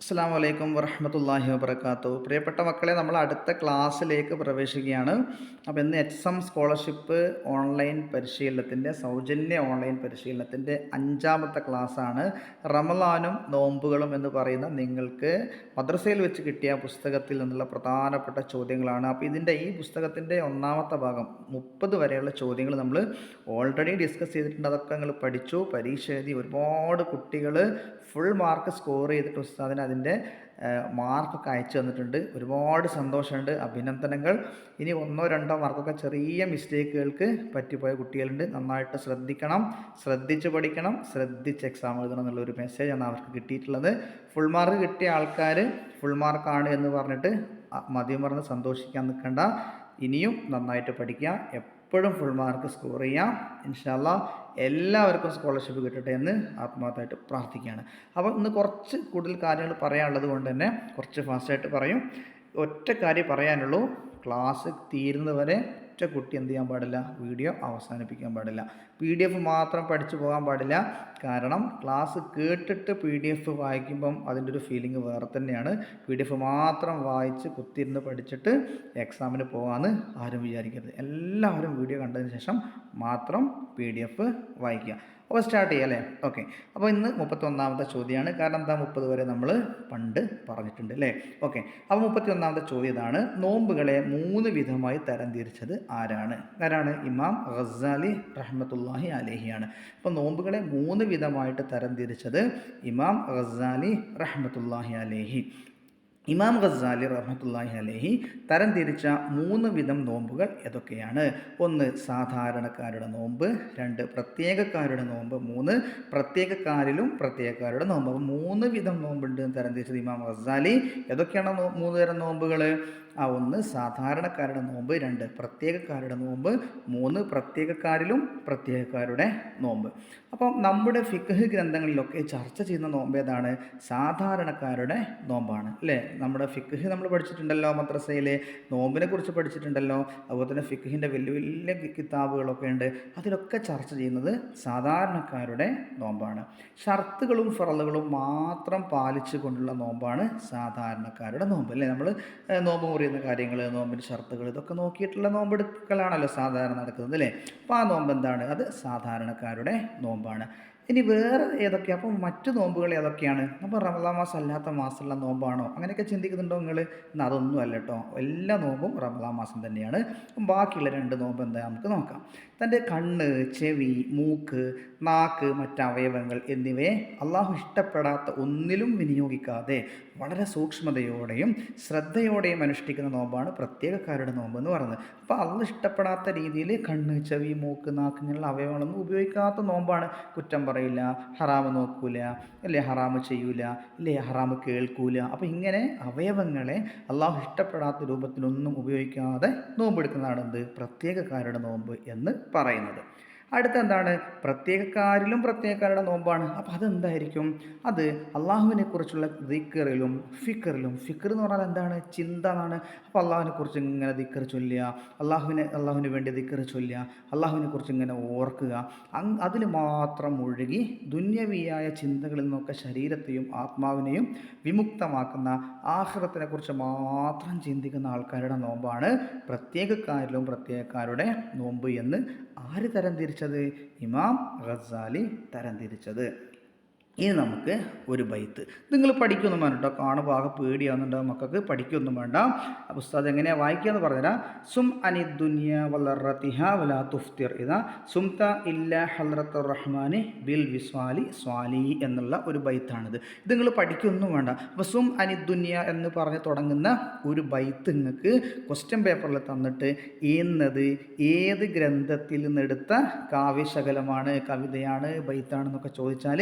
അസ്സാം വലൈക്കും വറഹമത്തല്ലാഹി വബർക്കാത്തു പ്രിയപ്പെട്ട മക്കളെ നമ്മൾ അടുത്ത ക്ലാസ്സിലേക്ക് പ്രവേശിക്കുകയാണ്. അപ്പോൾ ഇന്ന് എച്ച് എം സ്കോളർഷിപ്പ് ഓൺലൈൻ പരിശീലനത്തിന്റെ സൗജന്യ ഓൺലൈൻ പരിശീലനത്തിന്റെ അഞ്ചാമത്തെ ക്ലാസ്സാണ്. റമലാനും നോമ്പുകളും എന്ന് പറയുന്ന നിങ്ങൾക്ക് മദ്രസയിൽ വെച്ച് കിട്ടിയ പുസ്തകത്തിൽ നിന്നുള്ള പ്രധാനപ്പെട്ട ചോദ്യങ്ങളാണ്. അപ്പോൾ ഇതിന്റെ ഈ പുസ്തകത്തിന്റെ ഒന്നാമത്തെ ഭാഗം മുപ്പത് വരെയുള്ള ചോദ്യങ്ങൾ നമ്മൾ ഓൾറെഡി ഡിസ്കസ് ചെയ്തിട്ടുണ്ട് അതൊക്കെ നിങ്ങൾ പഠിച്ചു പരീക്ഷ എഴുതി ഒരുപാട് കുട്ടികൾ ഫുൾ മാർക്ക് സ്കോർ ചെയ്തിട്ട് ഉസ്താദിന് അതിന്റെ മാർക്കൊക്കെ അയച്ചു തന്നിട്ടുണ്ട്. ഒരുപാട് സന്തോഷമുണ്ട്. അഭിനന്ദനങ്ങൾ. ഇനി ഒന്നോ രണ്ടോ മാർക്കൊക്കെ ചെറിയ മിസ്റ്റേക്കുകൾക്ക് പറ്റിപ്പോയ കുട്ടികളുണ്ട്. നന്നായിട്ട് ശ്രദ്ധിക്കണം. ശ്രദ്ധിച്ച് പഠിക്കണം. ശ്രദ്ധിച്ച് എക്സാം എഴുതണം എന്നുള്ളൊരു മെസ്സേജാണ് അവർക്ക് കിട്ടിയിട്ടുള്ളത്. ഫുൾ മാർക്ക് കിട്ടിയ ആൾക്കാർ ഫുൾ മാർക്കാണ് എന്ന് പറഞ്ഞിട്ട് പറഞ്ഞ് സന്തോഷിക്കാൻ നിൽക്കേണ്ട. ഇനിയും നന്നായിട്ട് പഠിക്കുക. എപ്പോഴും ഫുൾ മാർക്ക് സ്കോർ ചെയ്യാം. ഇൻഷാല്ല എല്ലാവർക്കും സ്കോളർഷിപ്പ് കിട്ടട്ടെ എന്ന് ആത്മാർത്ഥമായിട്ട് പ്രാർത്ഥിക്കുകയാണ്. അപ്പോൾ ഇന്ന് കുറച്ച് കൂടുതൽ കാര്യങ്ങൾ പറയാനുള്ളത് കൊണ്ട് തന്നെ കുറച്ച് ഫാസ്റ്റായിട്ട് പറയും. ഒറ്റ കാര്യം പറയാനുള്ളൂ. ക്ലാസ് തീരുന്നവരെ ഒറ്റ കുട്ടി എന്ത് ചെയ്യാൻ പാടില്ല? വീഡിയോ അവസാനിപ്പിക്കാൻ പാടില്ല. പി ഡി എഫ് മാത്രം പഠിച്ചു പോകാൻ പാടില്ല. കാരണം ക്ലാസ് കേട്ടിട്ട് പി ഡി എഫ് വായിക്കുമ്പം അതിന്റെ ഒരു ഫീലിംഗ് വേറെ തന്നെയാണ്. പി ഡി എഫ് മാത്രം വായിച്ച് കുത്തിയിരുന്ന് പഠിച്ചിട്ട് എക്സാമിന് പോകാമെന്ന് ആരും വിചാരിക്കരുത്. എല്ലാവരും വീഡിയോ കണ്ടതിന് ശേഷം മാത്രം പി ഡി എഫ് വായിക്കുക. അപ്പോൾ സ്റ്റാർട്ട് ചെയ്യാം അല്ലേ? ഓക്കെ അപ്പോൾ ഇന്ന് മുപ്പത്തൊന്നാമത്തെ ചോദ്യമാണ്. കാരണം എന്താ മുപ്പത് വരെ നമ്മൾ പണ്ട് പറഞ്ഞിട്ടുണ്ട് അല്ലേ? ഓക്കെ അപ്പോൾ മുപ്പത്തി ഒന്നാമത്തെ ചോദ്യം ഇതാണ്. നോമ്പുകളെ മൂന്ന് വിധമായി തരംതിരിച്ചത് ആരാണ്? ആരാണ്? ഇമാം ഗസാലി റഹ്മത്തുല്ലാഹി അലഹിയാണ്. അപ്പോൾ നോമ്പുകളെ മൂന്ന് വിധമായിട്ട് തരംതിരിച്ചത് ഇമാം ഖസാലി റഹ്മത്തുല്ലാഹി അലേഹി. ഇമാം ഖസാലി റഹ്മത്തുല്ലാഹി അലഹി തരംതിരിച്ച മൂന്ന് വിധം നോമ്പുകൾ ഏതൊക്കെയാണ്? ഒന്ന് സാധാരണക്കാരുടെ നോമ്പ് രണ്ട് പ്രത്യേകക്കാരുടെ നോമ്പ് മൂന്ന് പ്രത്യേകക്കാരിലും പ്രത്യേകക്കാരുടെ നോമ്പ്. അപ്പോൾ മൂന്ന് വിധം നോമ്പുണ്ട് എന്ന് തരംതിരിച്ചത് ഇമാം ഖസാലി ഏതൊക്കെയാണ് മൂന്ന് തരം നോമ്പുകൾ ആ ഒന്ന് സാധാരണക്കാരുടെ നോമ്പ് രണ്ട് പ്രത്യേകക്കാരുടെ നോമ്പ് മൂന്ന് പ്രത്യേകക്കാരിലും പ്രത്യേകക്കാരുടെ നോമ്പ്. അപ്പം നമ്മുടെ ഫിഖ് ഗ്രന്ഥങ്ങളിലൊക്കെ ചർച്ച ചെയ്യുന്ന നോമ്പ് ഏതാണ്? സാധാരണക്കാരുടെ നോമ്പാണ് അല്ലേ? നമ്മുടെ ഫിഖ് നമ്മൾ പഠിച്ചിട്ടുണ്ടല്ലോ മദ്രസയിലെ നോമ്പിനെ കുറിച്ച് പഠിച്ചിട്ടുണ്ടല്ലോ അതുപോലെ തന്നെ ഫിഖിന്റെ വലിയ വലിയ കിതാബുകളൊക്കെ ഉണ്ട്. അതിലൊക്കെ ചർച്ച ചെയ്യുന്നത് സാധാരണക്കാരുടെ നോമ്പാണ്. ഷർത്തുകളും ഫറലുകളും മാത്രം പാലിച്ചു കൊണ്ടുള്ള നോമ്പാണ് സാധാരണക്കാരുടെ നോമ്പ് അല്ലേ? നമ്മൾ നോമ്പ് മുറിയുന്ന കാര്യങ്ങൾ നോമ്പിന്റെ ഷർത്തുകൾ ഇതൊക്കെ നോക്കിയിട്ടുള്ള നോമ്പെടുക്കലാണല്ലോ സാധാരണ നടക്കുന്നത് അല്ലേ? അപ്പോൾ ആ നോമ്പ് എന്താണ് അത് സാധാരണക്കാരുടെ നോമ്പാണ്. ഇനി വേറെ ഏതൊക്കെയാണ് അപ്പം മറ്റു നോമ്പുകൾ ഏതൊക്കെയാണ്? അപ്പോൾ റമദാൻ മാസം അല്ലാത്ത മാസമുള്ള നോമ്പാണോ? അങ്ങനെയൊക്കെ ചിന്തിക്കുന്നുണ്ടോ നിങ്ങൾ? എന്നാൽ അതൊന്നും അല്ല കേട്ടോ. എല്ലാ നോമ്പും റമദാൻ മാസം തന്നെയാണ്. അപ്പം ബാക്കിയുള്ള രണ്ട് നോമ്പ് എന്താ? നമുക്ക് നോക്കാം. തന്റെ കണ്ണ് ചെവി മൂക്ക് നാക്ക് മറ്റവയവങ്ങൾ എന്നിവയെ അള്ളാഹു ഇഷ്ടപ്പെടാത്ത ഒന്നിലും വിനിയോഗിക്കാതെ വളരെ സൂക്ഷ്മതയോടെയും ശ്രദ്ധയോടെയും അനുഷ്ഠിക്കുന്ന നോമ്പാണ് പ്രത്യേകക്കാരുടെ നോമ്പ് എന്ന് പറയുന്നത്. അപ്പോൾ അള്ള ഇഷ്ടപ്പെടാത്ത രീതിയിൽ കണ്ണ് ചെവി മൂക്ക് നാക്ക് ഇങ്ങനെയുള്ള അവയവങ്ങളൊന്നും ഉപയോഗിക്കാത്ത നോമ്പാണ് കുറ്റം പറയില്ല ഹറാമ് നോക്കൂല അല്ലേ ഹറാമ് ചെയ്യൂല അല്ലേ ഹറാമ് കേൾക്കൂല. അപ്പോൾ ഇങ്ങനെ അവയവങ്ങളെ അള്ളാഹു ഇഷ്ടപ്പെടാത്ത രൂപത്തിലൊന്നും ഉപയോഗിക്കാതെ നോമ്പെടുക്കുന്നതാണ് എന്ത് പ്രത്യേകക്കാരുടെ നോമ്പ് എന്ന് പറയുന്നത്. അടുത്ത എന്താണ് പ്രത്യേകക്കാരിലും പ്രത്യേകക്കാരുടെ നോമ്പാണ്. അപ്പോൾ അതെന്തായിരിക്കും? അത് അള്ളാഹുവിനെ കുറിച്ചുള്ള ദിക്കറിലും ഫിക്കറിലും ഫിക്കർ എന്ന് പറഞ്ഞാൽ എന്താണ്? ചിന്ത എന്നാണ്. അപ്പോൾ അള്ളാഹുവിനെ കുറിച്ച് ഇങ്ങനെ ദിക്കർ ചൊല്ലുക അള്ളാഹുവിനെ അള്ളാഹുവിന് വേണ്ടി ദിക്കർ ചൊല്ലുക അള്ളാഹുവിനെ കുറിച്ച് ഇങ്ങനെ ഓർക്കുക. അതിൽ മാത്രം ഒഴുകി ദുന്യവിയായ ചിന്തകളിൽ നിന്നൊക്കെ ശരീരത്തെയും ആത്മാവിനെയും വിമുക്തമാക്കുന്ന ആഹ്റത്തിനെ മാത്രം ചിന്തിക്കുന്ന ആൾക്കാരുടെ നോമ്പാണ് പ്രത്യേകക്കാരിലും പ്രത്യേകക്കാരുടെ നോമ്പ് എന്ന് ആര് തരംതിരിച്ചത് ഇമാം ഗസാലി തരംതിരിച്ചത് ഇനി നമുക്ക് ഒരു ബൈത്ത്. നിങ്ങൾ പഠിക്കൊന്നും വേണ്ട കേട്ടോ ആകെ പേടിയാവുന്നുണ്ടോ. മക്കൾക്ക് പഠിക്കൊന്നും വേണ്ട. അപ്പോൾ ഉസ്താദ് എങ്ങനെയാണ് വായിക്കുകയെന്ന് പറഞ്ഞുതരാം. സും അനി ദുനിയ വലറത്തിഹ വല തുഫ്തിർ ഇതാ. സുംത ഇല്ല ഹലറത്ത് റഹ്മാനി ബിൽ വിസ്വാലി സ്വാലി എന്നുള്ള ഒരു ബൈത്താണിത്. ഇത് നിങ്ങൾ പഠിക്കൊന്നും വേണ്ട. അപ്പോൾ സും അനി ദുനിയ എന്ന് പറഞ്ഞ് തുടങ്ങുന്ന ഒരു ബൈത്ത് നിങ്ങൾക്ക് ക്വസ്റ്റ്യൻ പേപ്പറിൽ തന്നിട്ട് എന്നത് ഏത് ഗ്രന്ഥത്തിൽ നിന്നെടുത്ത കാവ്യശകലമാണ് കവിതയാണ് ബൈത്താണെന്നൊക്കെ ചോദിച്ചാൽ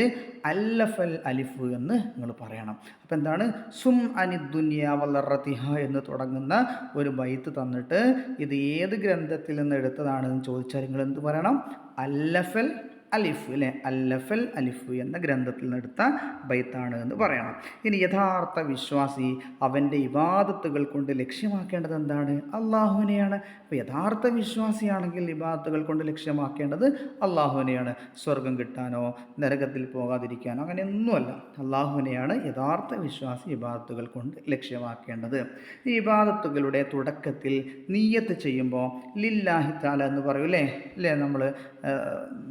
അല്ലഫൽ അലിഫ് എന്ന് നിങ്ങൾ പറയണം. അപ്പോൾ എന്താണ്? സും അനി ദുനിയ വല്ലറത്തിഹ എന്ന് തുടങ്ങുന്ന ഒരു ബൈത്ത് തന്നിട്ട് ഇത് ഏത് ഗ്രന്ഥത്തിൽ നിന്ന് എടുത്തതാണെന്ന് ചോദിച്ചാൽ നിങ്ങൾ എന്ത് പറയണം? അല്ലഫൽ അലിഫ് അല്ലെ അല്ലഫൽ അലിഫ് എന്ന ഗ്രന്ഥത്തിൽ നിന്നെടുത്ത ബൈത്താണ് എന്ന് പറയണം. ഇനി യഥാർത്ഥ വിശ്വാസി അവന്റെ ഇബാദത്തുകൾ കൊണ്ട് ലക്ഷ്യമാക്കേണ്ടത് എന്താണ്? അള്ളാഹുവിനെയാണ് അപ്പോൾ യഥാർത്ഥ വിശ്വാസിയാണെങ്കിൽ ഇബാദത്തുകൾ കൊണ്ട് ലക്ഷ്യമാക്കേണ്ടത് അള്ളാഹുവിനെയാണ് സ്വർഗം കിട്ടാനോ നരകത്തിൽ പോകാതിരിക്കാനോ അങ്ങനെയൊന്നുമല്ല. അള്ളാഹുവിനെയാണ് യഥാർത്ഥ വിശ്വാസി ഇബാദത്തുകൾ കൊണ്ട് ലക്ഷ്യമാക്കേണ്ടത്. ഈ ഇബാദത്തുകളുടെ തുടക്കത്തിൽ നീയത്ത് ചെയ്യുമ്പോൾ ലില്ലാഹി താല എന്ന് പറയൂലേ? അല്ലേ അല്ലേ നമ്മൾ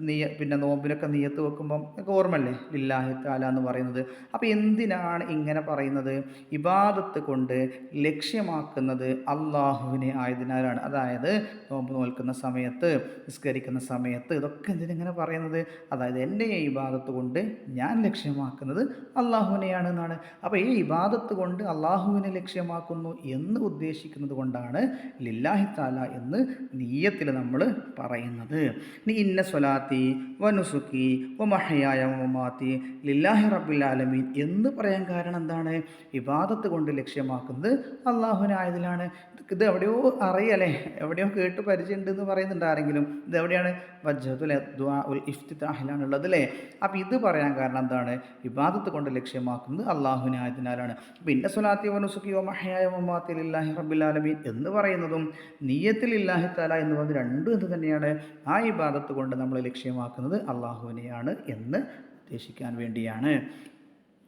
നീയ പിന്നെ നോമ്പിനൊക്കെ നീയത്ത് വെക്കുമ്പം ഒക്കെ ഓർമ്മല്ലേ ലില്ലാഹി താല എന്ന് പറയുന്നത്. അപ്പോൾ എന്തിനാണ് ഇങ്ങനെ പറയുന്നത്? ഇബാദത്ത് കൊണ്ട് ലക്ഷ്യമാക്കുന്നത് അള്ളാഹുവിനെ ആയതിനാലാണ്. അതായത് നോമ്പ് നോൽക്കുന്ന സമയത്ത് നിസ്കരിക്കുന്ന സമയത്ത് ഇതൊക്കെ എന്തിനിങ്ങനെ പറയുന്നത്? അതായത് എന്റെ ഈ ഇബാദത്ത് കൊണ്ട് ഞാൻ ലക്ഷ്യമാക്കുന്നത് അള്ളാഹുവിനെയാണ് എന്നാണ്. അപ്പോൾ ഈ ഇബാദത്ത് കൊണ്ട് അള്ളാഹുവിനെ ലക്ഷ്യമാക്കുന്നു എന്ന് ഉദ്ദേശിക്കുന്നത് കൊണ്ടാണ് ലില്ലാഹി താല എന്ന് നീയത്തിൽ നമ്മൾ പറയുന്നത്. ഇനി ഇന്ന സ്വലാത്തി വനുസുക്കി വ മഹയായ മമാത്തി ലില്ലാഹി റബ്ബിൽ ആലമീൻ എന്ന് പറയാൻ കാരണം എന്താണ്? വിവാദത്ത് കൊണ്ട് ലക്ഷ്യമാക്കുന്നത് അള്ളാഹുവിനായതിലാണ്. ഇത് എവിടെയോ അറിയല്ലേ? എവിടെയോ കേട്ട് പരിചയമുണ്ട് എന്ന് പറയുന്നുണ്ട് ആരെങ്കിലും. ഇത് എവിടെയാണ്? വജ്ജത്തുൽ ദ്വാ ഇഫ്തിത്താഹിലാണ് ഉള്ളത് അല്ലേ? അപ്പോൾ ഇത് പറയാൻ കാരണം എന്താണ്? വിവാദത്ത് കൊണ്ട് ലക്ഷ്യമാക്കുന്നത് അള്ളാഹുവിനായതിനാലാണ്. പിന്നെ സ്വലാത്തി വനുസുക്കി മഹയായ മമാത്തി ലില്ലാഹി റബ്ബിൽ ആലമീൻ എന്ന് പറയുന്നതും നീയത്തിൽ ഇല്ലാഹി താല എന്ന് പറയുന്നത് രണ്ടും എന്ത് തന്നെയാണ്. ആ ഇബാദത്ത് കൊണ്ട് നമ്മൾ ലക്ഷ്യമാക്കുന്നത് അള്ളാഹുവിനെയാണ് എന്ന് ഉദ്ദേശിക്കാൻ വേണ്ടിയാണ്.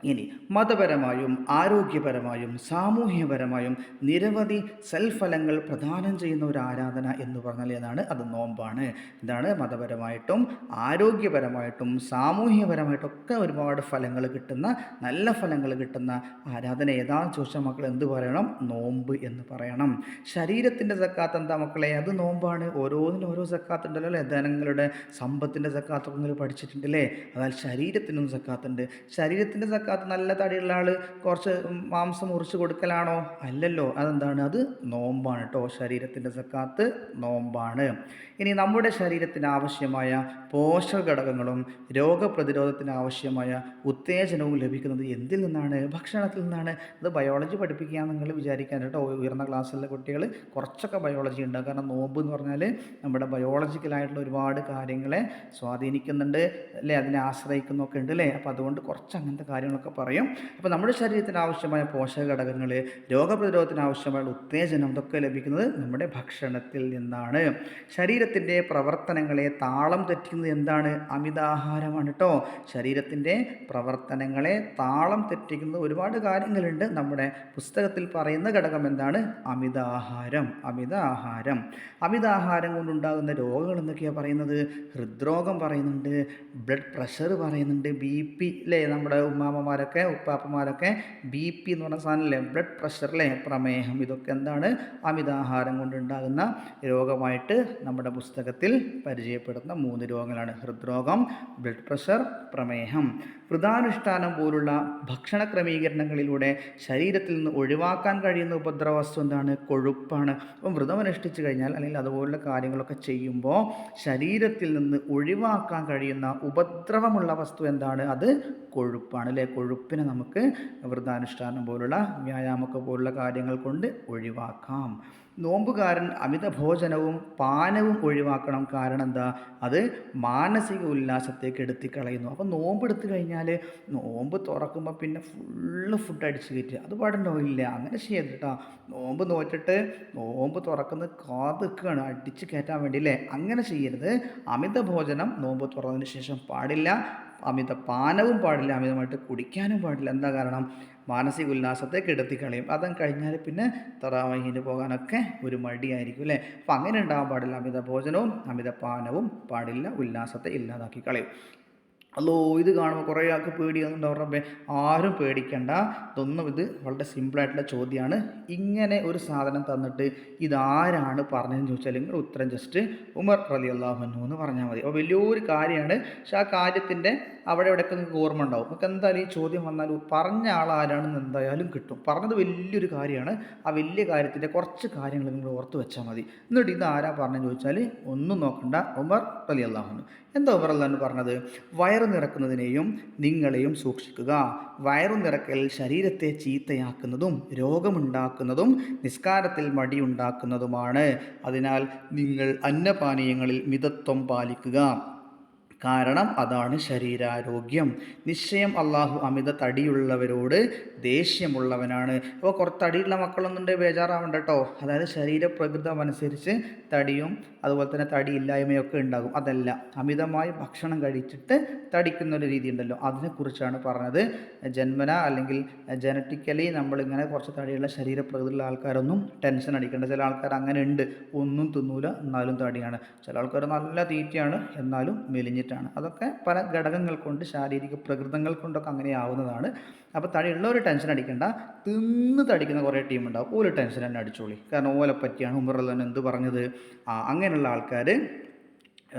ഇനി മതപരമായും ആരോഗ്യപരമായും സാമൂഹ്യപരമായും നിരവധി സൽഫലങ്ങൾ പ്രദാനം ചെയ്യുന്ന ഒരു ആരാധന എന്ന് പറഞ്ഞാൽ ഏതാണ്? അത് നോമ്പാണ്. ഇതാണ് മതപരമായിട്ടും ആരോഗ്യപരമായിട്ടും സാമൂഹ്യപരമായിട്ടും ഒക്കെ ഒരുപാട് ഫലങ്ങൾ കിട്ടുന്ന നല്ല ഫലങ്ങൾ കിട്ടുന്ന ആരാധന ഏതാണെന്ന് ചോദിച്ചാൽ മക്കൾ എന്ത് പറയണം? നോമ്പ് എന്ന് പറയണം. ശരീരത്തിന്റെ സക്കാത്ത് എന്താ മക്കളെ? അത് നോമ്പാണ്. ഓരോന്നിനും ഓരോ സക്കാത്ത് ഉണ്ടല്ലോ അല്ലേ? ധനങ്ങളുടെ സമ്പത്തിന്റെ സക്കാത്തൊക്കെ നിങ്ങൾ പഠിച്ചിട്ടുണ്ടല്ലേ അതായത് ശരീരത്തിനും സക്കാത്തുണ്ട് ശരീരത്തിന്റെ സക്കാത്ത് നല്ല തടിയുള്ള ആൾ കുറച്ച് മാംസം മുറിച്ച് കൊടുക്കലാണോ? അല്ലല്ലോ അതെന്താണ്? അത് നോമ്പാണ് കേട്ടോ ശരീരത്തിന്റെ സക്കാത്ത് നോമ്പാണ്. ഇനി നമ്മുടെ ശരീരത്തിന് ആവശ്യമായ പോഷക ഘടകങ്ങളും രോഗപ്രതിരോധത്തിന് ആവശ്യമായ ഉത്തേജനവും ലഭിക്കുന്നത് എന്തിൽ നിന്നാണ്? ഭക്ഷണത്തിൽ നിന്നാണ്. അത് ബയോളജി പഠിപ്പിക്കുക നിങ്ങൾ വിചാരിക്കാൻ കേട്ടോ ഉയർന്ന ക്ലാസ്സിലെ കുട്ടികൾ കുറച്ചൊക്കെ ബയോളജി ഉണ്ട്. കാരണം നോമ്പ് എന്ന് പറഞ്ഞാൽ നമ്മുടെ ബയോളജിക്കലായിട്ടുള്ള ഒരുപാട് കാര്യങ്ങളെ സ്വാധീനിക്കുന്നുണ്ട് അല്ലേ? അതിനെ ആശ്രയിക്കുന്നൊക്കെ ഉണ്ട് അല്ലേ? അപ്പോൾ അതുകൊണ്ട് കുറച്ച് അങ്ങനത്തെ കാര്യങ്ങളൊക്കെ പറയും. അപ്പോൾ നമ്മുടെ ശരീരത്തിന് ആവശ്യമായ പോഷക ഘടകങ്ങൾ രോഗപ്രതിരോധത്തിന് ആവശ്യമായ ഉത്തേജനം ഇതൊക്കെ ലഭിക്കുന്നത് നമ്മുടെ ഭക്ഷണത്തിൽ നിന്നാണ്. ശരീരത്തിന്റെ പ്രവർത്തനങ്ങളെ താളം തെറ്റിക്കുന്നത് എന്താണ്? അമിതാഹാരമാണ് കേട്ടോ ശരീരത്തിന്റെ പ്രവർത്തനങ്ങളെ താളം തെറ്റിക്കുന്ന ഒരുപാട് കാര്യങ്ങളുണ്ട്. നമ്മുടെ പുസ്തകത്തിൽ പറയുന്ന ഘടകം എന്താണ്? അമിതാഹാരം. അമിതാഹാരം. അമിതാഹാരം കൊണ്ടുണ്ടാകുന്ന രോഗങ്ങൾ എന്തൊക്കെയാണ് പറയുന്നത്? ഹൃദ്രോഗം പറയുന്നുണ്ട് ബ്ലഡ് പ്രഷർ പറയുന്നുണ്ട് ബി പി അല്ലേ നമ്മുടെ ഉമ്മാമ്മമാരൊക്കെ ഉപ്പാപ്പമാരൊക്കെ ബി പി എന്ന് പറഞ്ഞ സാധനമല്ലേ ബ്ലഡ് പ്രഷർ അല്ലേ പ്രമേഹം ഇതൊക്കെ എന്താണ്? അമിതാഹാരം കൊണ്ടുണ്ടാകുന്ന രോഗമായിട്ട് നമ്മുടെ പുസ്തകത്തിൽ പരിചയപ്പെടുന്ന മൂന്ന് രോഗങ്ങളാണ്. ഹൃദ്രോഗം ബ്ലഡ് പ്രഷർ പ്രമേഹം. വൃതാനുഷ്ഠാനം പോലുള്ള ഭക്ഷണ ക്രമീകരണങ്ങളിലൂടെ ശരീരത്തിൽ നിന്ന് ഒഴിവാക്കാൻ കഴിയുന്ന ഉപദ്രവസ്തു എന്താണ്? കൊഴുപ്പാണ്. അപ്പം വ്രതം അനുഷ്ഠിച്ചു കഴിഞ്ഞാൽ അല്ലെങ്കിൽ അതുപോലുള്ള കാര്യങ്ങളൊക്കെ ചെയ്യുമ്പോൾ ശരീരത്തിൽ നിന്ന് ഒഴിവാക്കാൻ കഴിയുന്ന ഉപദ്രവമുള്ള വസ്തു എന്താണ്? അത് കൊഴുപ്പാണ് അല്ലേ? കൊഴുപ്പിനെ നമുക്ക് വ്രതാനുഷ്ഠാനം പോലുള്ള വ്യായാമമൊക്കെ പോലുള്ള കാര്യങ്ങൾ കൊണ്ട് ഒഴിവാക്കാം. നോമ്പുകാരൻ അമിത ഭോജനവും പാനവും ഒഴിവാക്കണം. കാരണം എന്താ? അത് മാനസിക ഉല്ലാസത്തേക്ക് എടുത്തിക്കളയുന്നു. അപ്പോൾ നോമ്പ് എടുത്തു കഴിഞ്ഞാൽ നോമ്പ് തുറക്കുമ്പോൾ പിന്നെ ഫുള്ള് ഫുഡ് അടിച്ച് കയറ്റുക. അത് പാടുണ്ടോ? ഇല്ല. അങ്ങനെ ചെയ്യരുത് കേട്ടോ നോമ്പ് നോറ്റിട്ട് നോമ്പ് തുറക്കുന്നത് കാതുക്കാണ് അടിച്ച് കയറ്റാൻ വേണ്ടി അല്ലേ അങ്ങനെ ചെയ്യരുത്. അമിത ഭോജനം നോമ്പ് തുറന്നതിന് ശേഷം പാടില്ല. അമിത പാനവും പാടില്ല അമിതമായിട്ട് കുടിക്കാനും പാടില്ല. എന്താ കാരണം? മാനസിക ഉല്ലാസത്തെ കെടുത്തിക്കളയും അതും കഴിഞ്ഞാൽ പിന്നെ തറാവഹിന് പോകാനൊക്കെ ഒരു മടിയായിരിക്കും അല്ലേ? അപ്പം അങ്ങനെ ഉണ്ടാകാൻ പാടില്ല. അമിത ഭോജനവും അമിത പാനവും പാടില്ല. ഉല്ലാസത്തെ ഇല്ലാതാക്കി കളയും. അല്ലോ ഇത് കാണുമ്പോൾ കുറേ ആൾക്ക് പേടിയാകുന്നുണ്ട് അവരുടെ ആരും പേടിക്കണ്ട. ഇതൊന്നും ഇത് വളരെ സിമ്പിളായിട്ടുള്ള ചോദ്യമാണ് ഇങ്ങനെ ഒരു സാധനം തന്നിട്ട് ഇതാരാണ് പറഞ്ഞതെന്ന് ചോദിച്ചാൽ നിങ്ങൾ ഉത്തരം ജസ്റ്റ് ഉമർ റലി അള്ളാഹുനു എന്ന് പറഞ്ഞാൽ മതി. അപ്പോൾ വലിയൊരു കാര്യമാണ്. പക്ഷെ ആ കാര്യത്തിന്റെ അവിടെ ഇവിടെയൊക്കെ നിങ്ങൾക്ക് ഓർമ്മ ഉണ്ടാവും. നമുക്ക് എന്തായാലും ഈ ചോദ്യം വന്നാൽ പറഞ്ഞ ആൾ ആരാണെന്ന് എന്തായാലും കിട്ടും. പറഞ്ഞത് വലിയൊരു കാര്യമാണ്. ആ വലിയ കാര്യത്തിന്റെ കുറച്ച് കാര്യങ്ങൾ നിങ്ങൾ ഓർത്ത് വെച്ചാൽ മതി. എന്നിട്ട് ഇത് ആരാ പറഞ്ഞതെന്ന് ചോദിച്ചാൽ ഒന്നും നോക്കണ്ട. ഉമർ റലി അള്ളാഹുനു എന്താ പറഞ്ഞു പറഞ്ഞത്? വയറ് നിറക്കുന്നതിനെയും നിങ്ങളെയും സൂക്ഷിക്കുക. വയറു നിറക്കൽ ശരീരത്തെ ചീത്തയാക്കുന്നതും രോഗമുണ്ടാക്കുന്നതും നിസ്കാരത്തിൽ മടിയുണ്ടാക്കുന്നതുമാണ്. അതിനാൽ നിങ്ങൾ അന്നപാനീയങ്ങളിൽ മിതത്വം പാലിക്കുക. കാരണം അതാണ് ശരീരാരോഗ്യം. നിശ്ചയം അള്ളാഹു അമിത തടിയുള്ളവരോട് ദേഷ്യമുള്ളവനാണ്. അപ്പോൾ കുറച്ച് തടിയുള്ള മക്കളൊന്നുണ്ട് ബേജാറാവണ്ട കേട്ടോ അതായത് ശരീരപ്രകൃതം അനുസരിച്ച് തടിയും അതുപോലെ തന്നെ തടി ഇല്ലായ്മയൊക്കെ ഉണ്ടാകും. അതല്ല അമിതമായി ഭക്ഷണം കഴിച്ചിട്ട് തടിക്കുന്ന ഒരു രീതി ഉണ്ടല്ലോ അതിനെക്കുറിച്ചാണ് പറഞ്ഞത്. ജന്മന അല്ലെങ്കിൽ ജനറ്റിക്കലി നമ്മളിങ്ങനെ കുറച്ച് തടിയുള്ള ശരീരപ്രകൃതിയുള്ള ആൾക്കാരൊന്നും ടെൻഷൻ അടിക്കേണ്ട. ചില ആൾക്കാർ അങ്ങനെ ഉണ്ട് ഒന്നും തിന്നൂല എന്നാലും തടിയാണ്. ചില ആൾക്കാർ നല്ല തീറ്റയാണ് എന്നാലും മെലിഞ്ഞിട്ടാണ് അതൊക്കെ പല ഘടകങ്ങൾ കൊണ്ട് ശാരീരിക പ്രകൃതങ്ങൾ കൊണ്ടൊക്കെ അങ്ങനെ ആവുന്നതാണ്. അപ്പോൾ തടിയുള്ളവർ ടെൻഷൻ അടിക്കേണ്ട. തിന്ന് തടിക്കുന്ന കുറേ ടീമുണ്ടാവും ഒരു ടെൻഷൻ തന്നെ അടിച്ചോളി. കാരണം ഓലെ പറ്റിയാണ് ഉമറല്ലാൻ എന്ത് പറഞ്ഞത്? അങ്ങനെയുള്ള ആൾക്കാർ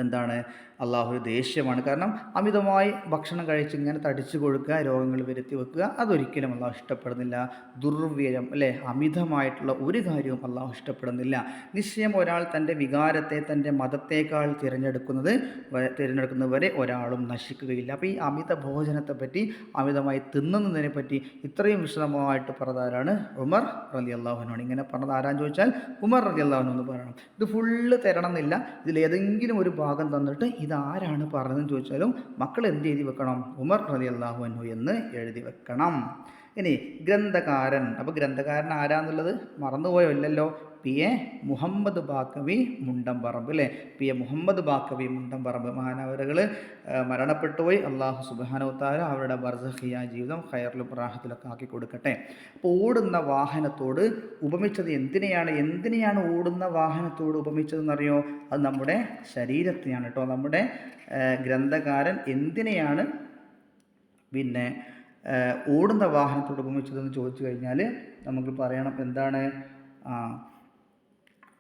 എന്താണ് അള്ളാഹു ദേഷ്യമാണ്. കാരണം അമിതമായി ഭക്ഷണം കഴിച്ച് ഇങ്ങനെ തടിച്ചു കൊടുക്കുക രോഗങ്ങൾ വരുത്തി വെക്കുക അതൊരിക്കലും അള്ളാഹു ഇഷ്ടപ്പെടുന്നില്ല. ദുർവ്യയം അല്ലേ? അമിതമായിട്ടുള്ള ഒരു കാര്യവും അള്ളാഹു ഇഷ്ടപ്പെടുന്നില്ല. നിശ്ചയം ഒരാൾ തന്റെ വികാരത്തെ തന്റെ മതത്തേക്കാൾ തിരഞ്ഞെടുക്കുന്നത് തിരഞ്ഞെടുക്കുന്നവരെ ഒരാളും നശിക്കുകയില്ല. അപ്പോൾ ഈ അമിത ഭോജനത്തെ പറ്റി അമിതമായി തിന്നുന്നതിനെ പറ്റി ഇത്രയും വിശദമായിട്ട് പറഞ്ഞതാരാണ്? ഉമർ റലി അള്ളാഹുനാണ് ഇങ്ങനെ പറഞ്ഞത് ആരാന്ന് ചോദിച്ചാൽ ഉമർ റലി അള്ളാഹുനോ എന്ന് പറയണം. ഇത് ഫുള്ള് തരണം എന്നില്ല. ഇതിൽ ഏതെങ്കിലും ഒരു ഭാഗം തന്നിട്ട് ഇതാരാണ് പറഞ്ഞതെന്ന് ചോദിച്ചാലും മക്കൾ എന്ത് എഴുതി വെക്കണം? ഉമർ റലി അള്ളാഹു എന്ന് എഴുതി വെക്കണം. ഇനി ഗ്രന്ഥകാരൻ. അപ്പോൾ ഗ്രന്ഥകാരൻ ആരാന്നുള്ളത് മറന്നുപോയോ? ഇല്ലല്ലോ. പി എ മുഹമ്മദ് ബാക്കവി മുണ്ടംപറമ്പ് അല്ലേ പി എ മുഹമ്മദ് ബാക്കവി മുണ്ടംപറമ്പ്. മഹാനവരകൾ മരണപ്പെട്ടുപോയി. അള്ളാഹു സുബാനവത്താര അവരുടെ ബർസഹിയ ജീവിതം ഹയറിലും പ്രാഹത്തിലൊക്കെ ആക്കി കൊടുക്കട്ടെ. അപ്പോൾ ഓടുന്ന വാഹനത്തോട് ഉപമിച്ചത് എന്തിനെയാണ്? എന്തിനെയാണ് ഓടുന്ന വാഹനത്തോട് ഉപമിച്ചതെന്നറിയോ? അത് നമ്മുടെ ശരീരത്തെയാണ് കേട്ടോ നമ്മുടെ ഗ്രന്ഥകാരൻ എന്തിനെയാണ് പിന്നെ ഓടുന്ന വാഹനത്തോട് ഉപമിച്ചതെന്ന് ചോദിച്ചു കഴിഞ്ഞാൽ നമുക്ക് പറയണം എന്താണ്? ആ,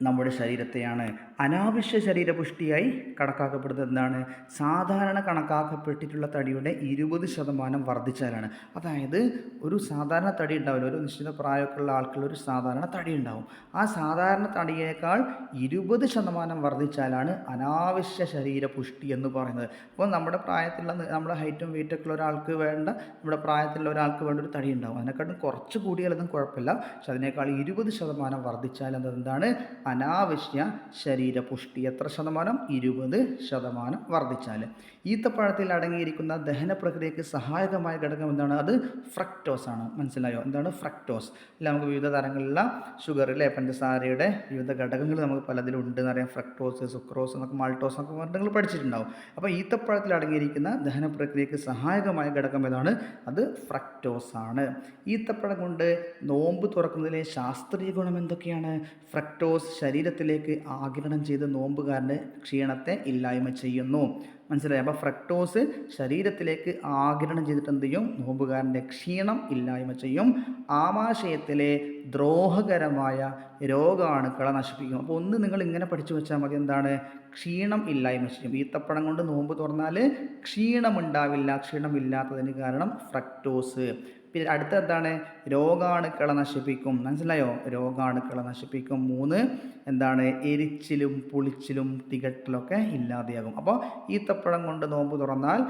നമ്മുടെ ശരീരത്തെയാണ് അനാവശ്യ ശരീരപുഷ്ടിയായി കണക്കാക്കപ്പെടുന്നത് എന്താണ് സാധാരണ കണക്കാക്കപ്പെട്ടിട്ടുള്ള തടിയുടെ ഇരുപത് ശതമാനം വർദ്ധിച്ചാലാണ്. അതായത് ഒരു സാധാരണ തടി ഉണ്ടാവില്ല. ഒരു നിശ്ചിത പ്രായമൊക്കെയുള്ള ആൾക്കുള്ള ഒരു സാധാരണ തടി ഉണ്ടാവും. ആ സാധാരണ തടിയേക്കാൾ ഇരുപത് ശതമാനം വർദ്ധിച്ചാലാണ് അനാവശ്യ ശരീരപുഷ്ടി എന്ന് പറയുന്നത്. അപ്പോൾ നമ്മുടെ പ്രായത്തിലുള്ള നമ്മുടെ ഹൈറ്റും വെയിറ്റൊക്കെ ഉള്ള ഒരാൾക്ക് വേണ്ട നമ്മുടെ പ്രായത്തിലുള്ള ഒരാൾക്ക് വേണ്ട ഒരു തടി ഉണ്ടാവും. അതിനെക്കാട്ടും കുറച്ച് കൂടിയാലൊന്നും കുഴപ്പമില്ല. പക്ഷെ അതിനേക്കാൾ ഇരുപത് ശതമാനം വർദ്ധിച്ചാൽ എന്താണ്? അനാവശ്യ ശരീരപുഷ്ടി. എത്ര ശതമാനം? ഇരുപത് ശതമാനം വർദ്ധിച്ചാൽ ഈത്തപ്പഴത്തിൽ അടങ്ങിയിരിക്കുന്ന ദഹന പ്രക്രിയയ്ക്ക് സഹായകമായ ഘടകം എന്താണ്? അത് ഫ്രക്ടോസ് ആണ്. മനസ്സിലായോ? എന്താണ് ഫ്രക്ടോസ് അല്ല നമുക്ക് വിവിധ തരങ്ങളിലുള്ള ഷുഗർ അല്ലേ പഞ്ചസാരയുടെ വിവിധ ഘടകങ്ങൾ നമുക്ക് പലതിലും ഉണ്ട് എന്ന് പറയാം ഫ്രക്ടോസ് സുക്രോസ് എന്നൊക്കെ മാൾട്ടോസ് എന്നൊക്കെ പറഞ്ഞിട്ട് പഠിച്ചിട്ടുണ്ടാവും. അപ്പോൾ ഈത്തപ്പഴത്തിൽ അടങ്ങിയിരിക്കുന്ന ദഹന പ്രക്രിയയ്ക്ക് സഹായകമായ ഘടകം ഏതാണ്? അത് ഫ്രക്ടോസ് ആണ്. ഈത്തപ്പഴം കൊണ്ട് നോമ്പ് തുറക്കുന്നതിലെ ശാസ്ത്രീയ ഗുണം എന്തൊക്കെയാണ്? ഫ്രക്ടോസ് ശരീരത്തിലേക്ക് ആഗിരണം ചെയ്ത് നോമ്പുകാരന്റെ ക്ഷീണത്തെ ഇല്ലായ്മ ചെയ്യുന്നു. മനസ്സിലായി? അപ്പോൾ ഫ്രക്ടോസ് ശരീരത്തിലേക്ക് ആകിരണം ചെയ്തിട്ട് എന്ത് ചെയ്യും? നോമ്പുകാരന്റെ ക്ഷീണം ഇല്ലായ്മ ചെയ്യും. ആമാശയത്തിലെ ദ്രോഹകരമായ രോഗാണുക്കളെ നശിപ്പിക്കും. അപ്പോൾ ഒന്ന് നിങ്ങൾ ഇങ്ങനെ പഠിച്ചു വെച്ചാൽ മതി. എന്താണ്? ക്ഷീണം ഇല്ലായ്മ ചെയ്യും. ഈത്തപ്പഴം കൊണ്ട് നോമ്പ് തുറന്നാൽ ക്ഷീണമുണ്ടാവില്ല. ക്ഷീണമില്ലാത്തതിന് കാരണം ഫ്രക്ടോസ്. പിന്നെ അടുത്ത എന്താണ്? രോഗാണുക്കളെ നശിപ്പിക്കും. മനസ്സിലായോ? രോഗാണുക്കളെ നശിപ്പിക്കും. മൂന്ന് എന്താണ്? എരിച്ചിലും പുളിച്ചിലും തികട്ടലൊക്കെ ഇല്ലാതെയാകും. അപ്പോൾ ഈത്തപ്പഴം കൊണ്ട് നോമ്പ് തുറന്നാൽ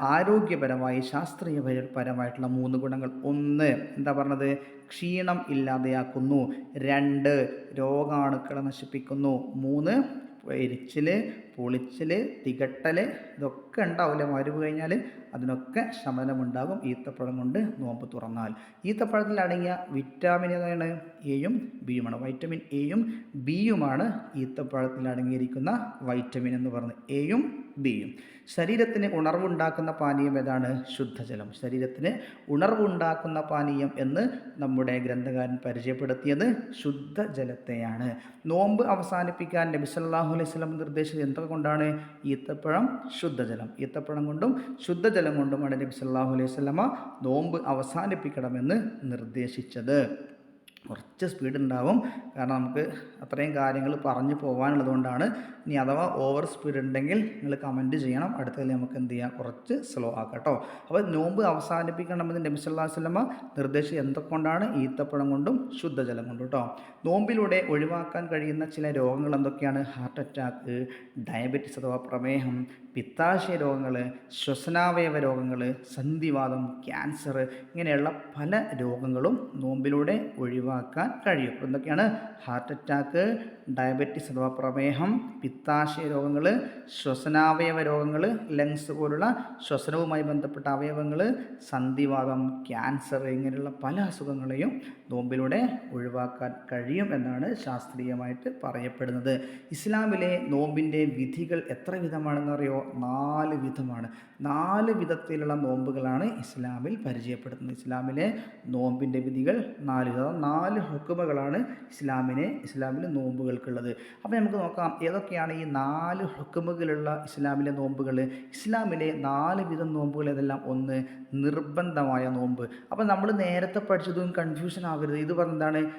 ആരോഗ്യപരമായി ശാസ്ത്രീയപരമായിട്ടുള്ള മൂന്ന് ഗുണങ്ങൾ. ഒന്ന് എന്താ പറഞ്ഞത്? ക്ഷീണം ഇല്ലാതെയാക്കുന്നു. രണ്ട് രോഗാണുക്കളെ നശിപ്പിക്കുന്നു. മൂന്ന് എരിച്ചിൽ പൊളിച്ചിൽ തികട്ടൽ ഇതൊക്കെ ഉണ്ടാവില്ല? മരുവ് കഴിഞ്ഞാൽ അതിനൊക്കെ ശമനമുണ്ടാകും. ഈത്തപ്പഴം കൊണ്ട് നോമ്പ് തുറന്നാൽ. ഈത്തപ്പഴത്തിൽ അടങ്ങിയ വിറ്റാമിൻ ഏതാണ്? എയും ബിയുമാണ്. വൈറ്റമിൻ എയും ബിയുമാണ് ഈത്തപ്പഴത്തിൽ അടങ്ങിയിരിക്കുന്ന വൈറ്റമിൻ എന്ന് പറയുന്നത് എയും ബിയും. ശരീരത്തിന് ഉണർവുണ്ടാക്കുന്ന പാനീയം ഏതാണ്? ശുദ്ധജലം. ശരീരത്തിന് ഉണർവുണ്ടാക്കുന്ന പാനീയം എന്ന് നമ്മുടെ ഗ്രന്ഥകാരൻ പരിചയപ്പെടുത്തിയത് ശുദ്ധജലത്തെയാണ്. നോമ്പ് അവസാനിപ്പിക്കാൻ നബി സല്ലല്ലാഹു അലൈഹി വസല്ലം നിർദ്ദേശിച്ചത് എന്തൊക്കെ കൊണ്ടാണ് ഈത്തപ്പഴം ശുദ്ധജലം. ഈത്തപ്പഴം കൊണ്ടും ശുദ്ധജലം കൊണ്ടുമാണ് നബി സല്ലാഹു അലൈഹി വസല്ലമ നോമ്പ് അവസാനിപ്പിക്കണമെന്ന് നിർദ്ദേശിച്ചത്. കുറച്ച് സ്പീഡ് ഉണ്ടാവും കാരണം നമുക്ക് അത്രയും കാര്യങ്ങൾ പറഞ്ഞു പോകാനുള്ളത് കൊണ്ടാണ് ഇനി അഥവാ ഓവർ സ്പീഡ് ഉണ്ടെങ്കിൽ നിങ്ങൾ കമന്റ് ചെയ്യണം. അടുത്തതിൽ നമുക്ക് എന്ത് ചെയ്യാം? കുറച്ച് സ്ലോ ആക്കാം കേട്ടോ. അപ്പോൾ നോമ്പ് അവസാനിപ്പിക്കണമെന്ന് നബി സല്ലല്ലാഹു അലൈഹി വസല്ലമ നിർദ്ദേശിച്ചത് എന്തൊക്കെ കൊണ്ടാണ് ഈത്തപ്പഴം കൊണ്ടും ശുദ്ധജലം കൊണ്ടും കേട്ടോ. നോമ്പിലൂടെ ഒഴിവാക്കാൻ കഴിയുന്ന ചില രോഗങ്ങൾ എന്തൊക്കെയാണ്? ഹാർട്ട് അറ്റാക്ക് ഡയബറ്റിസ് അഥവാ പ്രമേഹം പിത്താശയ രോഗങ്ങൾ ശ്വസനാവയവ രോഗങ്ങൾ സന്ധിവാദം ക്യാൻസർ ഇങ്ങനെയുള്ള പല രോഗങ്ങളും നോമ്പിലൂടെ ഒഴിവാക്കാൻ ഒഴിവാക്കാൻ കഴിയും. എന്തൊക്കെയാണ്? ഹാർട്ട് അറ്റാക്ക് ഡയബറ്റിസ് അഥവാ പ്രമേഹം പിത്താശയ രോഗങ്ങൾ ശ്വസനാവയവ രോഗങ്ങൾ ലങ്സ് പോലുള്ള ശ്വസനവുമായി ബന്ധപ്പെട്ട അവയവങ്ങൾ സന്ധിവാദം ക്യാൻസർ ഇങ്ങനെയുള്ള പല അസുഖങ്ങളെയും നോമ്പിലൂടെ ഒഴിവാക്കാൻ കഴിയും എന്നാണ് ശാസ്ത്രീയമായിട്ട് പറയപ്പെടുന്നത്. ഇസ്ലാമിലെ നോമ്പിന്റെ വിധികൾ എത്ര വിധമാണെന്ന് അറിയോ? നാല് വിധമാണ്. നാല് വിധത്തിലുള്ള നോമ്പുകളാണ് ഇസ്ലാമിൽ പരിചയപ്പെടുത്തുന്നത്. ഇസ്ലാമിലെ നോമ്പിന്റെ വിധികൾ നാല് വിധം. നാല് ഹുക്കുമകളാണ് ഇസ്ലാമിനെ ഇസ്ലാമിലെ നോമ്പുകൾക്കുള്ളത്. അപ്പോൾ നമുക്ക് നോക്കാം ഏതൊക്കെയാണ് ഈ നാല് ഹുക്കുമകളുള്ള ഇസ്ലാമിലെ നോമ്പുകൾ ഇസ്ലാമിലെ നാല് വിധം നോമ്പുകൾ ഏതെല്ലാം? ഒന്ന് നിർബന്ധമായ നോമ്പ്. അപ്പം നമ്മൾ നേരത്തെ പഠിച്ചതും കൺഫ്യൂഷൻ ആവരുത്. ഇത് പറഞ്ഞതാണ്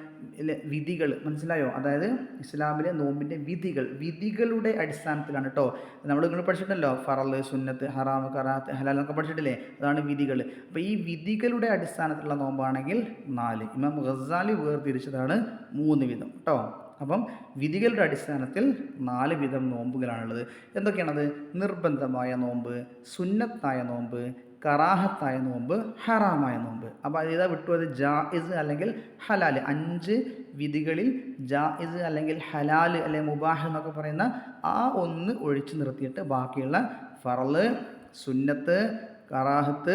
വിധികൾ മനസ്സിലായോ? അതായത് ഇസ്ലാമിലെ നോമ്പിന്റെ വിധികൾ. വിധികളുടെ അടിസ്ഥാനത്തിലാണ് കേട്ടോ നമ്മൾ നിങ്ങൾ പഠിച്ചിട്ടുണ്ടല്ലോ. ഫറൽ സുന്നത്ത് ഹറാം കറാത്ത് ഹലാൽ എന്നൊക്കെ പഠിച്ചിട്ടില്ലേ? അതാണ് വിധികൾ അപ്പോൾ ഈ വിധികളുടെ അടിസ്ഥാനത്തിലുള്ള നോമ്പാണെങ്കിൽ നാല്. ഇമാം ഗസാലി വേർതിരിച്ചതാണ് മൂന്ന് വിധം കേട്ടോ അപ്പം വിധികളുടെ അടിസ്ഥാനത്തിൽ നാല് വിധം നോമ്പുകളാണുള്ളത്. എന്തൊക്കെയാണത്? നിർബന്ധമായ നോമ്പ് സുന്നത്തായ നോമ്പ് കറാഹത്തായ നോമ്പ് ഹറാമായ നോമ്പ് അപ്പോൾ അതേതാ വിട്ടുപോയത് ജായിസ് അല്ലെങ്കിൽ ഹലാൽ. അഞ്ച് വിധികളിൽ ജായിസ് അല്ലെങ്കിൽ ഹലാൽ അല്ലെങ്കിൽ മുബാഹ് എന്നൊക്കെ പറയുന്ന ആ ഒന്ന് ഒഴിച്ചു നിർത്തിയിട്ട് ബാക്കിയുള്ള ഫറൽ സുന്നത്ത് കറാഹത്ത്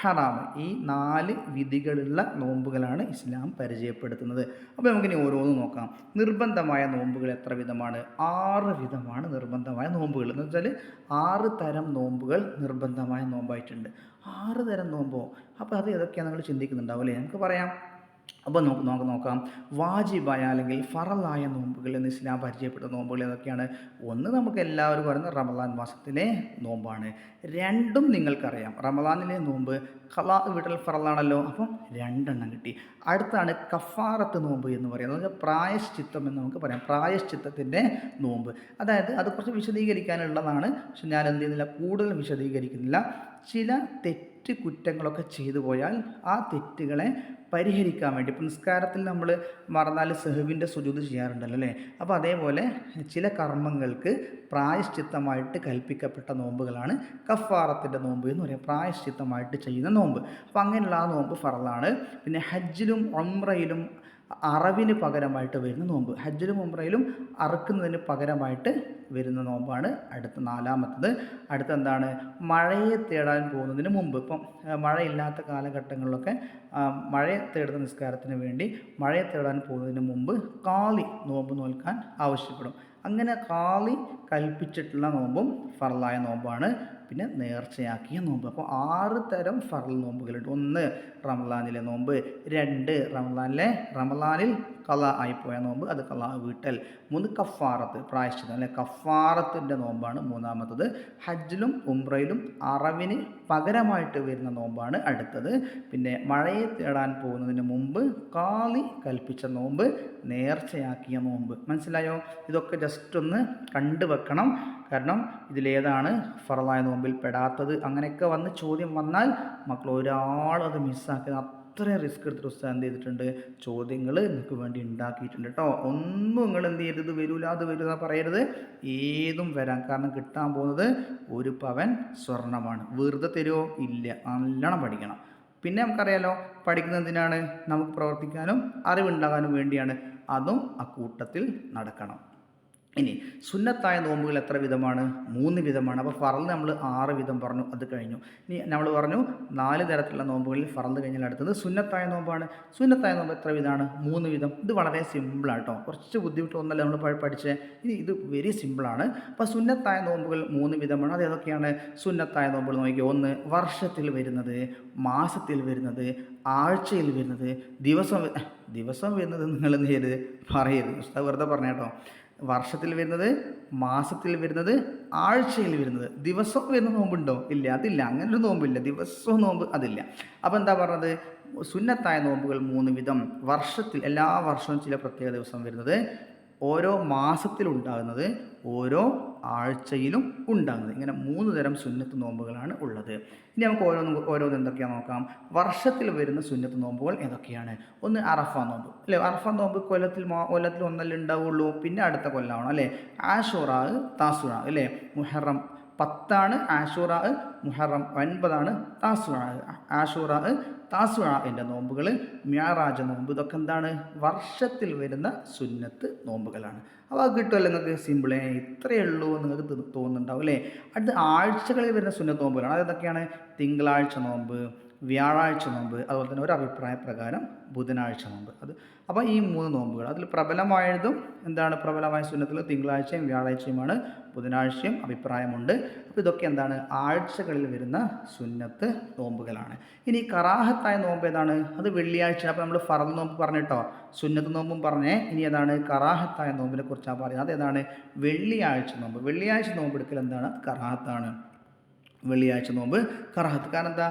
ഹറാമ്. ഈ നാല് വിധികളുള്ള നോമ്പുകളാണ് ഇസ്ലാം പരിചയപ്പെടുത്തുന്നത്. അപ്പോൾ നമുക്കിനി ഓരോന്നും നോക്കാം. നിർബന്ധമായ നോമ്പുകൾ എത്ര വിധമാണ്? ആറ് വിധമാണ് നിർബന്ധമായ നോമ്പുകൾ. എന്ന് വെച്ചാൽ ആറ് തരം നോമ്പുകൾ നിർബന്ധമായ നോമ്പായിട്ടുണ്ട്. ആറ് തരം നോമ്പോ? അപ്പോൾ അത് ഏതൊക്കെയാണ് നിങ്ങൾ ചിന്തിക്കുന്നുണ്ടാവും അല്ലേ? നമുക്ക് പറയാം. അപ്പോൾ നമുക്ക് നമുക്ക് നോക്കാം. വാജിബായ അല്ലെങ്കിൽ ഫറലായ നോമ്പുകൾ എന്ന് ഇസ്ലാം പരിചയപ്പെട്ട നോമ്പുകൾ ഏതൊക്കെയാണ്? ഒന്ന് നമുക്ക് എല്ലാവരും പറയുന്ന റമദാൻ മാസത്തിലെ നോമ്പാണ്. രണ്ടും നിങ്ങൾക്കറിയാം. റമദാനിലെ നോമ്പ് കലാ വീട്ടിൽ ഫറലാണല്ലോ. അപ്പം രണ്ടെണ്ണം കിട്ടി. അടുത്താണ് കഫാറത്ത് നോമ്പ് എന്ന് പറയുന്നത്. പ്രായശ്ചിത്തം എന്ന് നമുക്ക് പറയാം. പ്രായശ്ചിത്തത്തിന്റെ നോമ്പ്. അതായത് അത് കുറച്ച് വിശദീകരിക്കാനുള്ളതാണ്. പക്ഷെ ഞാൻ എന്ത് ചെയ്യുന്നില്ല കൂടുതൽ വിശദീകരിക്കുന്നില്ല. ചില തെറ്റ് കുറ്റങ്ങളൊക്കെ ചെയ്തു പോയാൽ ആ തെറ്റുകളെ പരിഹരിക്കാൻ വേണ്ടി. പുനസ്കാരത്തിൽ നിസ്കാരത്തിൽ നമ്മൾ മറന്നാൽ സെഹുവിന്റെ സുജൂത് ചെയ്യാറുണ്ടല്ലോ അല്ലേ? അപ്പോൾ അതേപോലെ ചില കർമ്മങ്ങൾക്ക് പ്രായശ്ചിത്തമായിട്ട് കൽപ്പിക്കപ്പെട്ട നോമ്പുകളാണ് കഫാറത്തിന്റെ നോമ്പ് എന്ന് പറയാം. പ്രായശ്ചിത്തമായിട്ട് ചെയ്യുന്ന നോമ്പ്. അപ്പോൾ അങ്ങനെയുള്ള ആ നോമ്പ് ഫറലാണ്. പിന്നെ ഹജ്ജിലും ഒമ്രയിലും അറവിന് പകരമായിട്ട് വരുന്ന നോമ്പ്. ഹജ്ജിലും ഉംറയിലും അറുക്കുന്നതിന് പകരമായിട്ട് വരുന്ന നോമ്പാണ് അടുത്ത നാലാമത്തത്. അടുത്ത എന്താണ് മഴയെ തേടാൻ പോകുന്നതിന് മുമ്പ്. ഇപ്പം മഴയില്ലാത്ത കാലഘട്ടങ്ങളിലൊക്കെ മഴയെ തേടുന്ന നിസ്കാരത്തിന് വേണ്ടി മഴയെ തേടാൻ പോകുന്നതിന് മുമ്പ് കാളി നോമ്പ് നോൽക്കാൻ ആവശ്യപ്പെടും. അങ്ങനെ കാളി കൽപ്പിച്ചിട്ടുള്ള നോമ്പും ഫറലായ നോമ്പാണ്. പിന്നെ നേർച്ചയാക്കിയ നോമ്പ്. അപ്പോൾ ആറ് തരം ഫറൽ നോമ്പുകളുണ്ട്. ഒന്ന് റമലാനിലെ നോമ്പ് രണ്ട് റമലാനിലെ റമലാനിൽ കല ആയിപ്പോയ നോമ്പ് അത് കല വീട്ടൽ. മൂന്ന് കഫാറത്ത് പ്രായശ്ചിത്തം അല്ലെ? കഫാറത്തിന്റെ നോമ്പാണ് മൂന്നാമത്തത്. ഹജ്ജിലും ഉംറയിലും അറവിന് പകരമായിട്ട് വരുന്ന നോമ്പാണ് അടുത്തത്. പിന്നെ മഴയെ തേടാൻ പോകുന്നതിന് മുമ്പ് കാളി കൽപ്പിച്ച നോമ്പ് നേർച്ചയാക്കിയ നോമ്പ്. മനസ്സിലായോ? ഇതൊക്കെ ജസ്റ്റ് ഒന്ന് കണ്ടു വെക്കണം. കാരണം ഇതിലേതാണ് ഫറലായ നോമ്പിൽ പെടാത്തത്. അങ്ങനെയൊക്കെ വന്ന് ചോദ്യം വന്നാൽ മക്കൾ ഒരാൾ അത് അത്രയും റിസ്ക് എടുത്തിട്ട് ഉസ്താദ് എന്ത് ചെയ്തിട്ടുണ്ട്? ചോദ്യങ്ങൾ നിങ്ങൾക്ക് വേണ്ടി ഉണ്ടാക്കിയിട്ടുണ്ട് കേട്ടോ ഒന്നും നിങ്ങൾ എന്ത് ചെയ്യരുത് വരൂല അത് വരൂല പറയരുത്. ഏതും വരാം. കാരണം കിട്ടാൻ പോകുന്നത് ഒരു പവൻ സ്വർണമാണ് വെറുതെ തരുമോ ഇല്ല. നല്ലോണം പഠിക്കണം. പിന്നെ നമുക്കറിയാലോ പഠിക്കുന്നത് എന്തിനാണ്? നമുക്ക് പ്രവർത്തിക്കാനും അറിവുണ്ടാകാനും വേണ്ടിയാണ്. അതും ആ കൂട്ടത്തിൽ നടക്കണം. ഇനി സുന്നത്തായ നോമ്പുകൾ എത്ര വിധമാണ്? മൂന്ന് വിധമാണ്. അപ്പോൾ ഫറൽ നമ്മൾ ആറ് വിധം പറഞ്ഞു അത് കഴിഞ്ഞു. ഇനി നമ്മൾ പറഞ്ഞു നാല് തരത്തിലുള്ള നോമ്പുകളിൽ ഫറൽ കഴിഞ്ഞാൽ അടുത്തത് സുന്നത്തായ നോമ്പാണ്. സുന്നത്തായ നോമ്പ് എത്ര വിധമാണ്? മൂന്ന് വിധം. ഇത് വളരെ സിമ്പിളാണ് കേട്ടോ കുറച്ച് ബുദ്ധിമുട്ടൊന്നല്ല നമ്മൾ പഠിച്ചേ. ഇനി ഇത് വെരി സിമ്പിളാണ് അപ്പോൾ സുന്നത്തായ നോമ്പുകൾ മൂന്ന് വിധമാണ്. അത് ഏതൊക്കെയാണ്? സുന്നത്തായ നോമ്പുകൾ നോക്കിയാൽ ഒന്ന് വർഷത്തിൽ വരുന്നത് മാസത്തിൽ വരുന്നത് ആഴ്ചയിൽ വരുന്നത് ദിവസം ദിവസം വരുന്നത് നിങ്ങൾ എന്ത് ചെയ്ത് പറയരുത്. വെറുതെ പറഞ്ഞേട്ടോ വർഷത്തിൽ വരുന്നത് മാസത്തിൽ വരുന്നത് ആഴ്ചയിൽ വരുന്നത്. ദിവസവും വരുന്ന നോമ്പുണ്ടോ? ഇല്ല അതില്ല. അങ്ങനെ ഒരു നോമ്പില്ല. ദിവസവും നോമ്പ് അതില്ല. അപ്പോൾ എന്താ പറഞ്ഞത്? സുന്നത്തായ നോമ്പുകൾ മൂന്ന് വിധം. വർഷത്തിൽ എല്ലാ വർഷവും ചില പ്രത്യേക ദിവസം വരുന്നത്. ഓരോ മാസത്തിലുണ്ടാകുന്നത് ഓരോ ആഴ്ചയിലും ഉണ്ടാകുന്നത്. ഇങ്ങനെ മൂന്ന് തരം സുന്നത്ത് നോമ്പുകളാണ് ഉള്ളത്. ഇനി നമുക്ക് ഓരോന്ന് ഓരോന്ന് എന്തൊക്കെയാണ് നോക്കാം. വർഷത്തിൽ വരുന്ന സുന്നത്ത് നോമ്പുകൾ ഏതൊക്കെയാണ്? ഒന്ന് അറഫ നോമ്പ്. അല്ലേ? അറഫ നോമ്പ് കൊല്ലത്തിൽ കൊല്ലത്തിൽ ഒന്നല്ലേ ഉണ്ടാവുള്ളൂ. പിന്നെ അടുത്ത കൊല്ലമാണോ അല്ലേ? ആഷുറ താസുറ അല്ലേ? മുഹറം പത്താണ് ആഷുറ മുഹറം ഒൻപതാണ് താസുറ. ആഷുറ താസുവിന്റെ നോമ്പുകൾ മ്യാറാജ നോമ്പ് ഇതൊക്കെ എന്താണ്? വർഷത്തിൽ വരുന്ന സുന്നത്ത് നോമ്പുകളാണ്. അപ്പോൾ അത് കിട്ടുമല്ലോ നിങ്ങൾക്ക്? സിമ്പിളേ ഇത്രയേ ഉള്ളൂ എന്ന് നിങ്ങൾക്ക് തോന്നുന്നുണ്ടാവും അല്ലേ? അടുത്ത ആഴ്ചകളിൽ വരുന്ന സുന്നത്ത് നോമ്പുകളാണ്. അതെന്തൊക്കെയാണ്? തിങ്കളാഴ്ച നോമ്പ് വ്യാഴാഴ്ച നോമ്പ് അതുപോലെ തന്നെ ഒരു അഭിപ്രായ പ്രകാരം ബുധനാഴ്ച നോമ്പ്. അത് അപ്പോൾ ഈ മൂന്ന് നോമ്പുകൾ അതിൽ പ്രബലമായതും എന്താണ് പ്രബലമായ സുന്നത്തിൽ? തിങ്കളാഴ്ചയും വ്യാഴാഴ്ചയുമാണ് ബുധനാഴ്ചയും അഭിപ്രായമുണ്ട്. അപ്പോൾ ഇതൊക്കെ എന്താണ്? ആഴ്ചകളിൽ വരുന്ന സുന്നത്ത് നോമ്പുകളാണ്. ഇനി കറാഹത്തായ നോമ്പ് ഏതാണ്? അത് വെള്ളിയാഴ്ച. അപ്പോൾ നമ്മൾ ഫറൽ നോമ്പ് പറഞ്ഞിട്ടോ? സുന്നത്ത് നോമ്പും പറഞ്ഞേ. ഇനി ഏതാണ്? കറാഹത്തായ നോമ്പിനെ കുറിച്ചാണ് പറയുന്നത്. അതേതാണ് വെള്ളിയാഴ്ച നോമ്പ്. വെള്ളിയാഴ്ച നോമ്പെടുക്കൽ എന്താണ്? കറാഹത്താണ്. വെള്ളിയാഴ്ച നോമ്പ് കറാഹത്ത്. കാരണം എന്താ?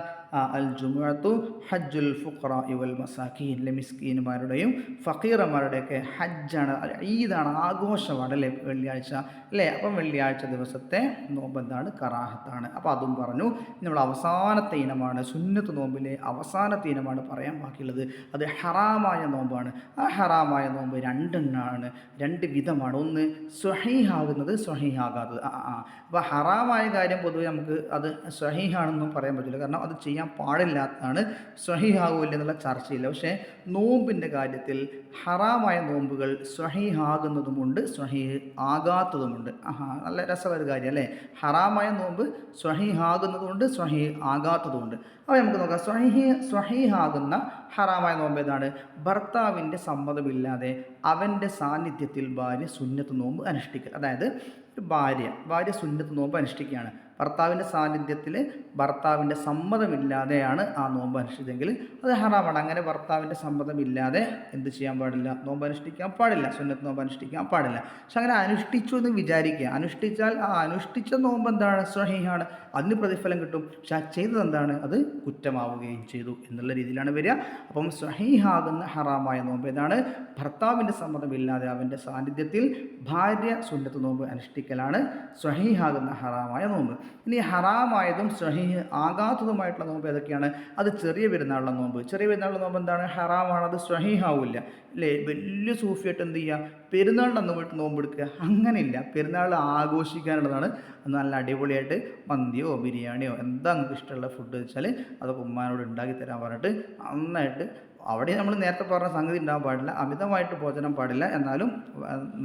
അൽ ജുമുഅത്തു ഹജ്ജുൽ ഫുഖറ ഇവൽ മസാഖീൻ മിസ്കീന്മാരുടെയും ഫക്കീറന്മാരുടെയൊക്കെ ഹജ്ജാണ് ഈദാണ് ആഘോഷമാണ് അല്ലേ വെള്ളിയാഴ്ച അല്ലേ അപ്പം വെള്ളിയാഴ്ച ദിവസത്തെ നോമ്പ് എന്താണ് കറാഹത്താണ്. അപ്പോൾ അതും പറഞ്ഞു നമ്മൾ അവസാനത്തെ ഇനമാണ് സുന്നത്ത് നോമ്പിലെ അവസാനത്തെ ഇനമാണ് പറയാൻ ബാക്കിയുള്ളത്. അത് ഹറാമായ നോമ്പാണ്. ആ ഹറാമായ നോമ്പ് രണ്ടെണ്ണമാണ് രണ്ട് വിധമാണ്. ഒന്ന് സ്വഹീഹാകുന്നത് സ്വഹീഹാകാത്തത്. ആ ആ അപ്പോൾ ഹറാമായ കാര്യം പൊതുവെ നമുക്ക് അത് സ്വഹീഹാണെന്നും പറയാൻ പറ്റില്ല. കാരണം അത് ചെയ്യാൻ പാടില്ലാത്തതാണ് സ്വഹിഹാകില്ല എന്നുള്ള ചർച്ചയില്ല പക്ഷേ നോമ്പിന്റെ കാര്യത്തിൽ ഹറാമായ നോമ്പുകൾ സ്വഹിഹാകുന്നതുമുണ്ട് സ്വഹി ആകാത്തതുമുണ്ട്. ആഹാ നല്ല രസമൊരു കാര്യം അല്ലേ ഹറാമായ നോമ്പ് സ്വഹിഹാകുന്നതുമുണ്ട് സ്വഹി ആകാത്തതുമുണ്ട്. അപ്പോൾ നമുക്ക് നോക്കാം. സ്വഹി സ്വഹിഹാകുന്ന ഹറാമായ നോമ്പ് ഏതാണ്? ഭർത്താവിന്റെ സമ്മതമില്ലാതെ അവന്റെ സാന്നിധ്യത്തിൽ ഭാര്യ സുന്നത്ത് നോമ്പ് അനുഷ്ഠിക്കുക അതായത് ഒരു ഭാര്യ ഭാര്യ സുന്നത്ത് നോമ്പ് അനുഷ്ഠിക്കുകയാണ്. ഭർത്താവിന്റെ സാന്നിധ്യത്തിൽ ഭർത്താവിന്റെ സമ്മതമില്ലാതെയാണ് ആ നോമ്പ് അനുഷ്ഠിച്ചെങ്കിൽ അത് ഹറാമാണ്. അങ്ങനെ ഭർത്താവിന്റെ സമ്മതമില്ലാതെ എന്ത് ചെയ്യാൻ പാടില്ല? നോമ്പ് അനുഷ്ഠിക്കാൻ പാടില്ല. സുന്നത്ത് നോമ്പ് അനുഷ്ഠിക്കാൻ പാടില്ല. പക്ഷെ അങ്ങനെ അനുഷ്ഠിച്ചു എന്ന് വിചാരിക്കുക. അനുഷ്ഠിച്ചാൽ ആ അനുഷ്ഠിച്ച നോമ്പ് എന്താണ്? സ്വഹീഹാണ്. അതിന് പ്രതിഫലം കിട്ടും. പക്ഷെ ആ ചെയ്തത് എന്താണ്? അത് കുറ്റമാവുകയും ചെയ്തു എന്നുള്ള രീതിയിലാണ് വരിക. അപ്പം സ്വഹീഹാകുന്ന ഹറാമായ നോമ്പ് ഏതാണ്? ഭർത്താവിന്റെ സമ്മതമില്ലാതെ അവന്റെ സാന്നിധ്യത്തിൽ ഭാര്യ സുന്നത്ത് നോമ്പ് അനുഷ്ഠിക്കലാണ് സ്വഹീഹാകുന്ന ഹറാമായ നോമ്പ്. ഇനി ഹറാമായതും സ്വഹീഹ് ആകാത്തതുമായിട്ടുള്ള നോമ്പ് ഏതൊക്കെയാണ്? അത് ചെറിയ പെരുന്നാളുള്ള നോമ്പ്. ചെറിയ പെരുന്നാളുള്ള നോമ്പ് എന്താണ്? ഹറാമാണ്. അത് സ്വഹീഹാവില്ല. അല്ലേ? വലിയ സൂഫിയായിട്ട് എന്ത് ചെയ്യുക പെരുന്നാളിന്റെ അന്ന് പോയിട്ട് നോമ്പ് എടുക്കുക. അങ്ങനെയില്ല. പെരുന്നാൾ ആഘോഷിക്കാനുള്ളതാണ്. നല്ല അടിപൊളിയായിട്ട് മന്തിയോ ബിരിയാണിയോ എന്താ നിങ്ങൾക്ക് ഇഷ്ടമുള്ള ഫുഡ് വെച്ചാൽ അതൊക്കെ ഉമ്മാനോട് ഉണ്ടാക്കി തരാൻ പറഞ്ഞിട്ട് നന്നായിട്ട് അവിടെ നമ്മൾ നേരത്തെ പറഞ്ഞ സംഗതി ഉണ്ടാകാൻ പാടില്ല അമിതമായിട്ട് ഭോജനം പാടില്ല എന്നാലും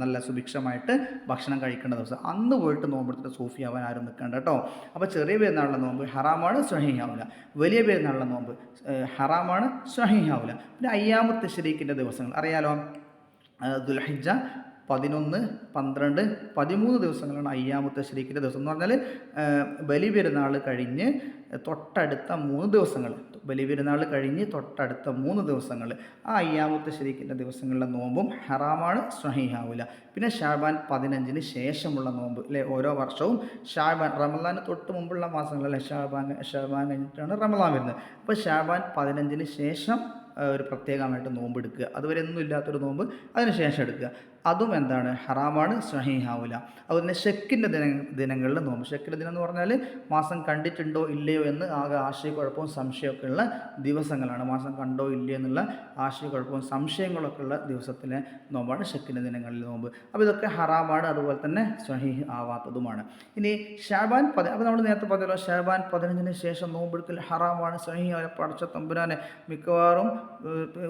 നല്ല സുഭിക്ഷമായിട്ട് ഭക്ഷണം കഴിക്കേണ്ട ദിവസം. അന്ന് പോയിട്ട് നോമ്പെടുത്തിട്ട് സൂഫി ആവാൻ ആരും നിൽക്കേണ്ട കേട്ടോ അപ്പോൾ ചെറിയ പെരുന്നാളിലെ നോമ്പ് ഹറാമാണ് സ്വഹിയാവില്ല വലിയ പെരുന്നാളിലെ നോമ്പ് ഹറാമാണ് സ്വഹിയാവില്ല പിന്നെ അയ്യാമത്തെ ശരീക്കിന്റെ ദിവസങ്ങൾ അറിയാലോ? ആ, ദുൽഹിജ്ജ പതിനൊന്ന് പന്ത്രണ്ട് പതിമൂന്ന് ദിവസങ്ങളാണ് അയ്യാമത്തെ ശരീക്കിന്റെ ദിവസം എന്ന് പറഞ്ഞാൽ ബലി പെരുന്നാൾ കഴിഞ്ഞ് തൊട്ടടുത്ത മൂന്ന് ദിവസങ്ങൾ ബലി പെരുന്നാൾ കഴിഞ്ഞ് തൊട്ടടുത്ത മൂന്ന് ദിവസങ്ങൾ ആ അയ്യാമത്തെ ശരീക്കിന്റെ ദിവസങ്ങളിലെ നോമ്പും ഹറാമാണ് സ്വഹീഹാവില്ല പിന്നെ ഷാബാൻ പതിനഞ്ചിന് ശേഷമുള്ള നോമ്പ് അല്ലേ ഓരോ വർഷവും ഷാബാൻ റമദാന് തൊട്ട് മുമ്പുള്ള മാസങ്ങളല്ലേ? ഷാബാൻ ഷാബാൻ കഴിഞ്ഞിട്ടാണ് റമദാൻ വരുന്നത്. അപ്പോൾ ഷാബാൻ പതിനഞ്ചിന് ശേഷം ഒരു പ്രത്യേകമായിട്ട് നോമ്പ് എടുക്കുക അതുവരെ ഒന്നും ഇല്ലാത്തൊരു നോമ്പ് അതിന് ശേഷം എടുക്കുക. അതും എന്താണ്? ഹറാമാണ് സ്വഹീഹാവില്ല അതുപോലെ ഷെക്കിന്റെ ദിന ദിനങ്ങളിൽ നോമ്പ്. ഷെക്കിന്റെ ദിനം എന്ന് പറഞ്ഞാൽ മാസം കണ്ടിട്ടുണ്ടോ ഇല്ലയോ എന്ന് ആകെ ആശയക്കുഴപ്പവും സംശയമൊക്കെ ഉള്ള ദിവസങ്ങളാണ്. മാസം കണ്ടോ ഇല്ലയോ എന്നുള്ള ആശയക്കുഴപ്പവും സംശയങ്ങളൊക്കെ ഉള്ള ദിവസത്തിലെ നോമ്പാണ് ഷെക്കിന്റെ ദിനങ്ങളിൽ നോമ്പ്. അപ്പോൾ ഇതൊക്കെ ഹറാമാണ് അതുപോലെ തന്നെ സ്വഹീഹ് ആവാത്തതുമാണ്. ഇനി ഷാബാൻ പതി അപ്പോൾ നമ്മൾ നേരത്തെ പറഞ്ഞല്ലോ ഷാബാൻ പതിനഞ്ചിന് ശേഷം നോമ്പെടുക്കൽ ഹറാമാണ്. സ്വഹീഹ് പടച്ച തമ്പുരാനെ മിക്കവാറും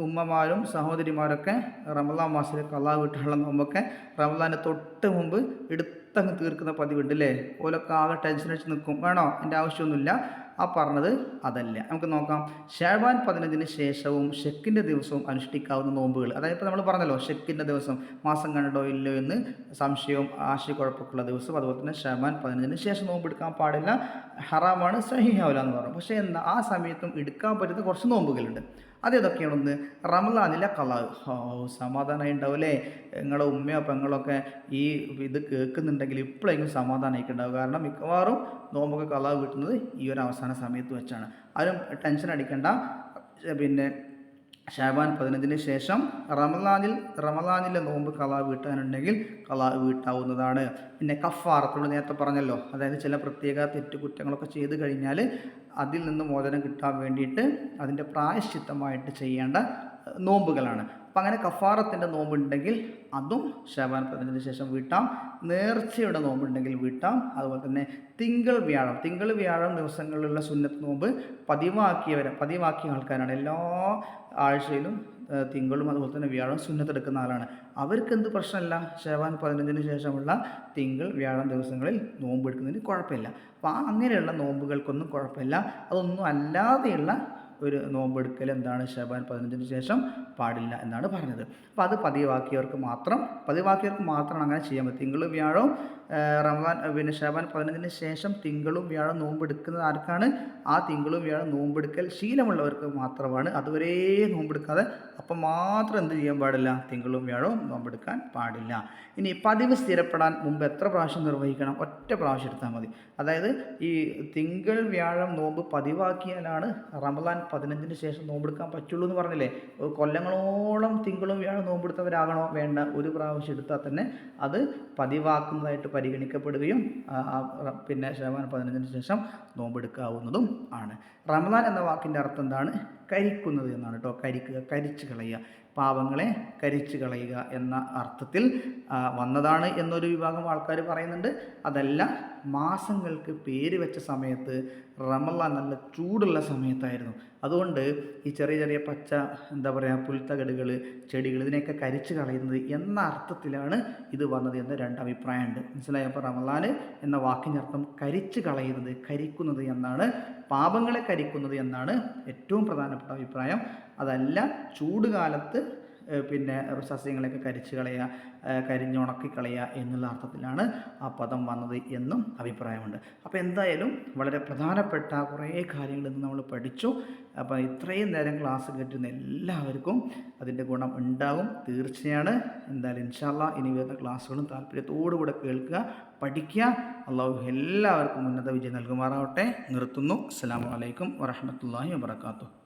ഉമ്മമാരും സഹോദരിമാരൊക്കെ റമദാൻ മാസത്തിൽ കലാ വീട്ടിലുള്ള നോമ്പൊക്കെ റമദാന്റെ തൊട്ട് മുമ്പ് എടുത്തങ്ങ് തീർക്കുന്ന പതിവുണ്ട് അല്ലേ ഓലൊക്കെ ആകെ ടെൻഷൻ അടിച്ച് നിൽക്കും വേണോ? എന്റെ ആവശ്യമൊന്നുമില്ല. ആ പറഞ്ഞത് അതല്ല. നമുക്ക് നോക്കാം. ഷാബാൻ പതിനഞ്ചിന് ശേഷവും ഷെക്കിന്റെ ദിവസവും അനുഷ്ഠിക്കാവുന്ന നോമ്പുകൾ. അതായത് ഇപ്പോൾ നമ്മൾ പറഞ്ഞല്ലോ ഷെക്കിന്റെ ദിവസം മാസം കണ്ടോ ഇല്ലയോ എന്ന് സംശയവും ആശയക്കുഴപ്പമൊക്കെയുള്ള ദിവസം. അതുപോലെ തന്നെ ഷാബാൻ പതിനഞ്ചിന് ശേഷം നോമ്പ് എടുക്കാൻ പാടില്ല. ഹറാമാണ് സഹിഹാവില്ല എന്ന് പറഞ്ഞു. പക്ഷേ എന്താ ആ സമയത്തും എടുക്കാൻ പറ്റുന്ന കുറച്ച് നോമ്പുകളുണ്ട്. അതേതൊക്കെയാണെന്ന്? റമലാനിലെ കളാവ് ഓ സമാധാനമായി ഉണ്ടാവും അല്ലേ നിങ്ങളുടെ ഉമ്മയോ പെങ്ങളൊക്കെ ഈ ഇത് കേൾക്കുന്നുണ്ടെങ്കിൽ ഇപ്പോഴെങ്കിലും സമാധാനമായിട്ട് ഉണ്ടാവും കാരണം മിക്കവാറും നോമ്പൊക്കെ കളാവ് കിട്ടുന്നത് ഈ ഒരു അവസാന സമയത്ത് വെച്ചാണ്. ആരും ടെൻഷൻ അടിക്കേണ്ട. പിന്നെ ഷാബാൻ പതിനഞ്ചിന് ശേഷം റമദാനിൽ റമദാനിലെ നോമ്പ് കലാ വീട്ടാനുണ്ടെങ്കിൽ കലാ വീട്ടാവുന്നതാണ്. പിന്നെ കഫാറത്തോട് നേരത്തെ പറഞ്ഞല്ലോ അതായത് ചില പ്രത്യേക തെറ്റുകുറ്റങ്ങളൊക്കെ ചെയ്ത് കഴിഞ്ഞാൽ അതിൽ നിന്ന് മോചനം കിട്ടാൻ വേണ്ടിയിട്ട് അതിന്റെ പ്രായശ്ചിത്തമായിട്ട് ചെയ്യേണ്ട നോമ്പുകളാണ്. അപ്പം അങ്ങനെ കഫാറത്തിന്റെ നോമ്പുണ്ടെങ്കിൽ അതും പതിനഞ്ചിന് ശേഷം വീട്ടാം. നേർച്ചയുടെ നോമ്പുണ്ടെങ്കിൽ വീട്ടാം. അതുപോലെ തന്നെ തിങ്കൾ വ്യാഴം. തിങ്കൾ വ്യാഴം ദിവസങ്ങളിലുള്ള സുന്നത്ത് നോമ്പ് പതിവാക്കിയവരെ പതിവാക്കിയ ആൾക്കാരാണ്. എല്ലാ ആഴ്ചയിലും തിങ്കളും അതുപോലെ തന്നെ വ്യാഴം സുന്നത്തെടുക്കുന്ന ആളാണ്. അവർക്ക് എന്ത് പ്രശ്നമല്ല? ഷെവാൻ പതിനഞ്ചിന് ശേഷമുള്ള തിങ്കൾ വ്യാഴം ദിവസങ്ങളിൽ നോമ്പ് എടുക്കുന്നതിന് കുഴപ്പമില്ല. അപ്പോൾ അങ്ങനെയുള്ള നോമ്പുകൾക്കൊന്നും കുഴപ്പമില്ല. അതൊന്നും അല്ലാതെയുള്ള ഒരു നോമ്പെടുക്കൽ എന്താണ്? ഷബാൻ പതിനഞ്ചിന് ശേഷം പാടില്ല എന്നാണ് പറഞ്ഞത്. അപ്പോൾ അത് പതിവാക്കിയവർക്ക് മാത്രം പതിവാക്കിയവർക്ക് മാത്രമാണ് അങ്ങനെ ചെയ്യാൻ പറ്റും തിങ്കളും വ്യാഴവും റമദാൻ പിന്നെ ഷബാൻ പതിനഞ്ചിന് ശേഷം തിങ്കളും വ്യാഴം നോമ്പെടുക്കുന്നത് ആർക്കാണ്? ആ തിങ്കളും വ്യാഴം നോമ്പെടുക്കൽ ശീലമുള്ളവർക്ക് മാത്രമാണ്. അതുവരെ നോമ്പെടുക്കാതെ അപ്പം മാത്രം എന്ത് ചെയ്യാൻ പാടില്ല? തിങ്കളും വ്യാഴവും നോമ്പെടുക്കാൻ പാടില്ല. ഇനി പതിവ് സ്ഥിരപ്പെടാൻ മുമ്പ് എത്ര പ്രാവശ്യം നിർവഹിക്കണം? ഒറ്റ പ്രാവശ്യം എടുത്താൽ മതി. അതായത് ഈ തിങ്കൾ വ്യാഴം നോമ്പ് പതിവാക്കിയാലാണ് റമദാൻ പതിനഞ്ചിന് ശേഷം നോമ്പെടുക്കാൻ പറ്റുള്ളൂ എന്ന് പറഞ്ഞില്ലേ? കൊല്ലങ്ങളോളം തിങ്കളും വ്യാഴം നോമ്പെടുത്തവരാകണോ? വേണ്ട. ഒരു പ്രാവശ്യം എടുത്താൽ തന്നെ അത് പതിവാക്കുന്നതായിട്ട് പരിഗണിക്കപ്പെടുകയും പിന്നെ ശതമാനം പതിനഞ്ചിന് ശേഷം നോമ്പെടുക്കാവുന്നതും ആണ്. റമദാൻ എന്ന വാക്കിന്റെ അർത്ഥം എന്താണ്? കരിക്കുന്നത് എന്നാണ് കേട്ടോ. കരിക്കുക കരിച്ചു കളയുക. പാവങ്ങളെ കരിച്ചു കളയുക എന്ന അർത്ഥത്തിൽ വന്നതാണ് എന്നൊരു വിഭാഗം ആൾക്കാർ പറയുന്നുണ്ട്. അതല്ല മാസങ്ങൾക്ക് പേര് വെച്ച സമയത്ത് റമലാൻ നല്ല ചൂടുള്ള സമയത്തായിരുന്നു. അതുകൊണ്ട് ഈ ചെറിയ ചെറിയ പച്ച എന്താ പറയുക പുൽത്തകടുകൾ ചെടികൾ ഇതിനെയൊക്കെ കരിച്ചു കളയുന്നത് എന്ന അർത്ഥത്തിലാണ് ഇത് വന്നത് എന്ന രണ്ട് അഭിപ്രായമുണ്ട് മനസ്സിലായോ? അപ്പോൾ റമലാൻ എന്ന വാക്കിനർത്ഥം കരിച്ച് കളയുന്നത് കരിക്കുന്നത് എന്നാണ് പാപങ്ങളെ കരിക്കുന്നത് എന്നാണ് ഏറ്റവും പ്രധാനപ്പെട്ട അഭിപ്രായം. അതല്ല ചൂട് കാലത്ത് ഏഹ് പിന്നെ സസ്യങ്ങളെയൊക്കെ കരിച്ചു കളയുക കരിഞ്ഞുണക്കി കളയുക എന്നുള്ള അർത്ഥത്തിലാണ് ആ പദം വന്നത് എന്നും അഭിപ്രായമുണ്ട്. അപ്പോൾ എന്തായാലും വളരെ പ്രധാനപ്പെട്ട കുറേ കാര്യങ്ങൾ ഇന്ന് നമ്മൾ പഠിച്ചു. അപ്പോൾ ഇത്രയും നേരം ക്ലാസ് കേട്ടിരുന്ന എല്ലാവർക്കും അതിന്റെ ഗുണം ഉണ്ടാകും തീർച്ചയാണ്. എന്തായാലും ഇൻഷാല്ല ഇനി വരുന്ന ക്ലാസ്സുകളും താല്പര്യത്തോടുകൂടെ കേൾക്കുക പഠിക്കുക. അള്ളാഹു എല്ലാവർക്കും ഉന്നത വിജയം നൽകുമാറാവട്ടെ. നിർത്തുന്നു. അസ്സാം വലൈക്കും വരഹമത്തല്ലാഹി വാബർക്കാത്തു